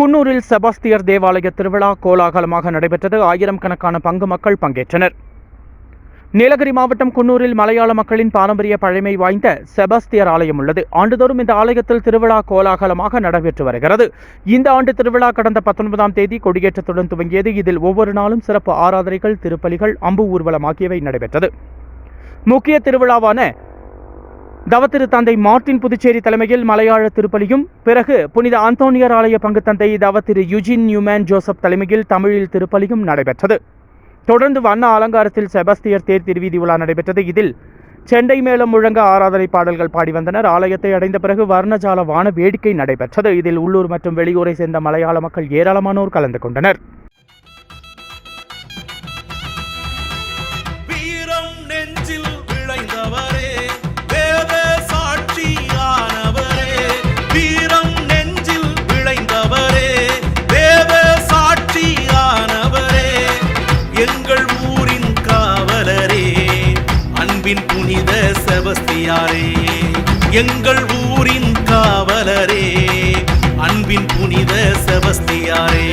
குன்னூரில் செபாஸ்தியர் தேவாலய திருவிழா கோலாகலமாக நடைபெற்றது. ஆயிரம் கணக்கான பங்கு மக்கள் பங்கேற்றனர். நீலகிரி மாவட்டம் குன்னூரில் மலையாள மக்களின் பாரம்பரிய பழமை வாய்ந்த செபாஸ்தியர் ஆலயம் உள்ளது. ஆண்டுதோறும் இந்த ஆலயத்தில் திருவிழா கோலாகலமாக நடைபெற்று வருகிறது. இந்த ஆண்டு திருவிழா கடந்த பத்தொன்பதாம் தேதி கொடியேற்றத்துடன் துவங்கியது. இதில் ஒவ்வொரு நாளும் சிறப்பு ஆராதனைகள் திருப்பலிகள் அம்பு ஊர்வலம் ஆகியவை நடைபெற்றது. முக்கிய திருவிழாவான தவத்திரு தந்தை மார்ட்டின் புதுச்சேரி தலைமையில் மலையாள திருப்பலியும் பிறகு புனித அந்தோனியர் ஆலய பங்கு தந்தை தவத்திரு யுஜின் நியூமேன் ஜோசப் தலைமையில் தமிழில் திருப்பலியும் நடைபெற்றது. தொடர்ந்து வண்ண அலங்காரத்தில் செபஸ்தியர் தேர் திருவீதி உலா நடைபெற்றது. இதில் செண்டை மேளம் முழங்க ஆராதனை பாடல்கள் பாடி வந்தனர். ஆலயத்தை அடைந்த பிறகு வர்ணஜால வான வேடிக்கை நடைபெற்றது. இதில் உள்ளூர் மற்றும் வெளியூரை சேர்ந்த மலையாள மக்கள் ஏராளமானோர் கலந்து கொண்டனர். பின் புனித செபஸ்தியாரே எங்கள் ஊரின் காவலரே அன்பின் புனித செபஸ்தியாரே.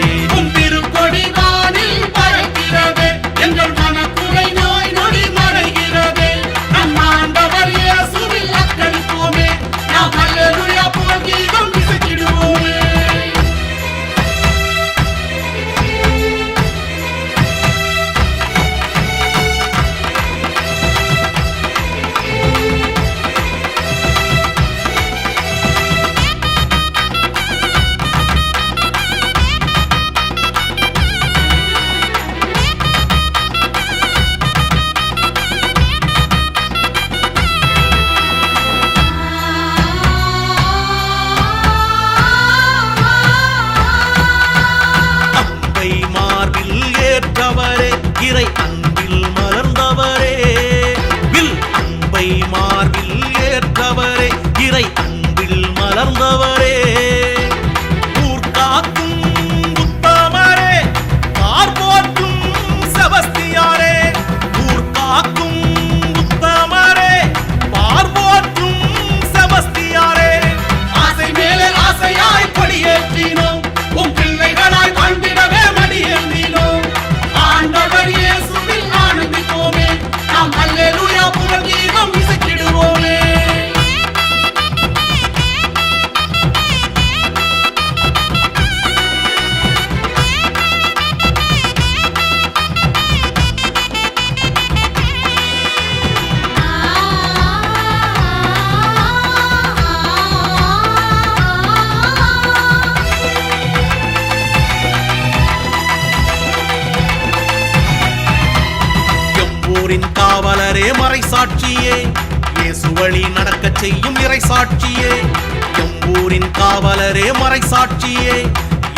மறை சாட்சியே. இயேசு வழி நடக்கச் செய்யும் இறை சாட்சியே. எம்பூரின் காவலரே மறை சாட்சியே.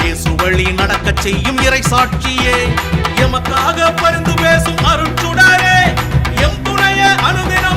இயேசு வழி நடக்கச் செய்யும் இறை சாட்சியே. எமக்காக பரிந்து பேசும் அருட்சுடரே. எம் துணைய அனுதினமும்